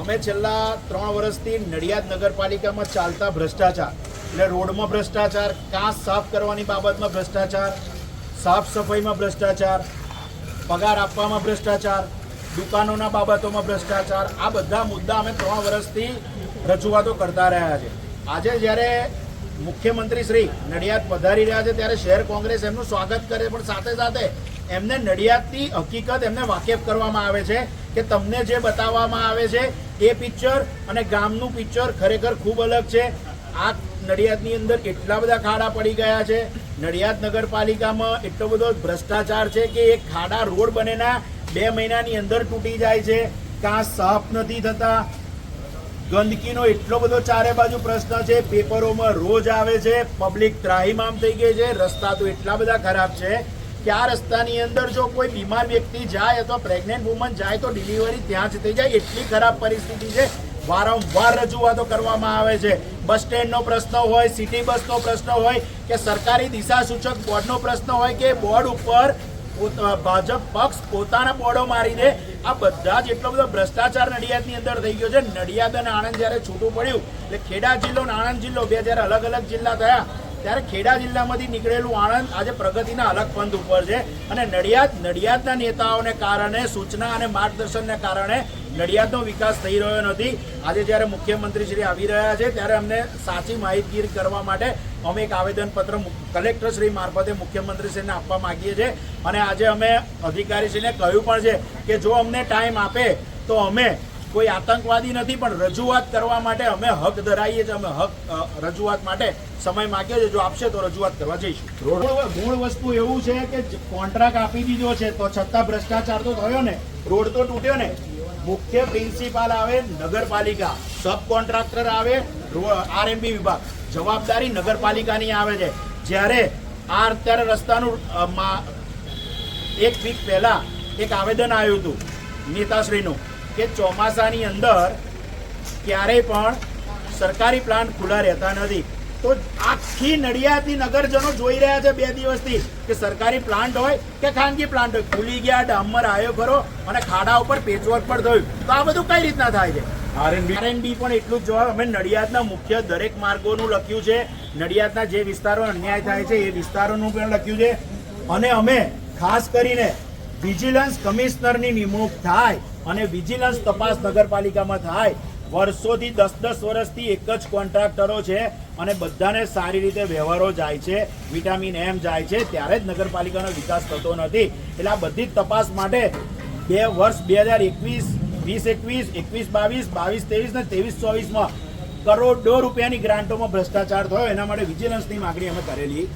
અમે છેલ્લા ત્રણ વર્ષથી નડિયાદ નગરપાલિકામાં ચાલતા ભ્રષ્ટાચાર, એટલે રોડમાં ભ્રષ્ટાચાર, કાંસ સાફ કરવાની બાબતમાં ભ્રષ્ટાચાર, સાફ સફાઈમાં ભ્રષ્ટાચાર, પગાર આપવામાં ભ્રષ્ટાચાર, દુકાનોના બાબતોમાં ભ્રષ્ટાચાર, આ બધા મુદ્દા અમે ત્રણ વર્ષથી રજૂઆતો કરતા રહ્યા છે. આજે જ્યારે મુખ્યમંત્રી શ્રી નડિયાદ પધારી રહ્યા છે, ત્યારે શહેર કોંગ્રેસ એમનું સ્વાગત કરે, પણ સાથે સાથે એમને નડિયાદની હકીકત એમને વાકેફ કરવામાં આવે છે કે તમને જે બતાવવામાં આવે છે, એ પિક્ચર અને ગામનું પિક્ચર ખરેખર ખૂબ અલગ છે. આ નડિયાદની અંદર એટલા બધા ખાડા પડી ગયા છે. નડિયાદ નગરપાલિકામાં એટલો બધો ભ્રષ્ટાચાર છે કે એક ખાડા રોડ બનેના બે મહિનાની અંદર તૂટી જાય છે. કાં સાફ નથી થતા. ગંદકીનો એટલો બધો ચારે બાજુ પ્રશ્ન છે. પેપરોમાં રોજ આવે છે. પબ્લિક ત્રાહીમામ થઈ ગઈ છે. રસ્તા તો એટલા બધા ખરાબ છે. કે આ રસ્તાની અંદર જો કોઈ બીમાર વ્યક્તિ જાય અથવા પ્રેગ્નેન્ટ વુમન જાય તો ડિલિવરી ત્યાં જ થઈ જાય. એટલી ખરાબ પરિસ્થિતિ છે. વારંવાર રજૂઆતો કરવામાં આવે છે. બસ સ્ટેન્ડનો પ્રશ્ન હોય, સિટી બસનો પ્રશ્ન હોય, કે સરકારી દિશા સૂચક બોર્ડનો પ્રશ્ન હોય કે બોર્ડ ઉપર ભાજપ પક્ષ પોતાના બોર્ડો મારી દે આ બધા જ એટલો બધો ભ્રષ્ટાચાર નડિયાદની અંદર થઈ ગયો છે. નડિયાદ અને આણંદ જ્યારે છૂટું પડ્યું, એટલે ખેડા જિલ્લો અને આણંદ જિલ્લો બે જ્યારે અલગ અલગ જિલ્લા થયા. ત્યારે ખેડા જિલ્લામાંથી નીકળેલું આણંદ આજે પ્રગતિના અલગ પંથ ઉપર છે અને નડિયાદ, નડિયાદના નેતાઓને કારણે, સૂચના અને માર્ગદર્શનને કારણે નડિયાદનો વિકાસ થઈ રહ્યો નથી. આજે જ્યારે મુખ્યમંત્રી શ્રી આવી રહ્યા છે, ત્યારે અમને સાચી માહિતગીર કરવા માટે અમે એક આવેદનપત્ર કલેક્ટરશ્રી કલેક્ટર શ્રી મારફતે મુખ્યમંત્રીશ્રીને આપવા માગીએ છીએ. અને આજે અમે અધિકારીશ્રીને કહ્યું પણ છે કે જો અમને ટાઈમ આપે, તો અમે કોઈ આતંકવાદી નથી, પણ રજૂઆત કરવા માટે અમે હક ધરાવીએ છીએ, અમે હક રજૂઆત માટે સમય માગ્યો છે. જો આપશે તો રજૂઆત કરવા જઈશું. મૂળ વસ્તુ એવું છે કે કોન્ટ્રાક્ટ આપી દીધો છે, તો છતાં ભ્રષ્ટાચાર તો થયો ને, રોડ તો તૂટ્યો ને. મુખ્ય પ્રિન્સિપાલ આવે નગરપાલિકા સબ કોન્ટ્રાક્ટર આવે આરએમબી વિભાગ. જવાબદારી નગરપાલિકાની આવે છે. જ્યારે આ અત્યારે રસ્તાનું એક વીક પહેલા એક આવેદન આવ્યું હતું નેતાશ્રીનું. કે ચોમાસાની અંદર ક્યારેય પણ સરકારી પ્લાન્ટ ખુલ્લા રહેતા નથી. તો આખી નડિયાદની નગરજનો જોઈ રહ્યા છે બે દિવસથી કે સરકારી પ્લાન્ટ હોય કે ખાનગી પ્લાન્ટ હોય. ખુલી ગયા ડામર આવ્યો ખરો અને ખાડા ઉપર પેચવર્ક પણ થયું. તો આ બધું કઈ રીતના થાય છે? આરએનબી પણ એટલું જ જોવા અમે નડિયાદના મુખ્ય દરેક માર્ગોનું લખ્યું છે. નડિયાદના જે વિસ્તારો અન્યાય થાય છે એ વિસ્તારોનું પણ લખ્યું છે. અને અમે ખાસ કરીને વિજિલન્સ કમિશનરની નિમણૂક થાય અને વિજિલન્સ તપાસ નગરપાલિકામાં થાય. વર્ષોથી દસ દસ વર્ષથી એક જ કોન્ટ્રાક્ટરો છે અને બધાને સારી રીતે વ્યવહારો જાય છે, વિટામિન એમ જાય છે, ત્યારે જ નગરપાલિકાનો વિકાસ થતો નથી. એટલે આ બધી તપાસ માટે બે વર્ષ બે હજાર એકવીસ, વીસ એકવીસ એકવીસ બાવીસ બાવીસ ત્રેવીસ ને ત્રેવીસ ચોવીસમાં કરોડો રૂપિયાની ગ્રાન્ટોમાં ભ્રષ્ટાચાર થયો. એના માટે વિજિલન્સની માગણી અમે કરેલી.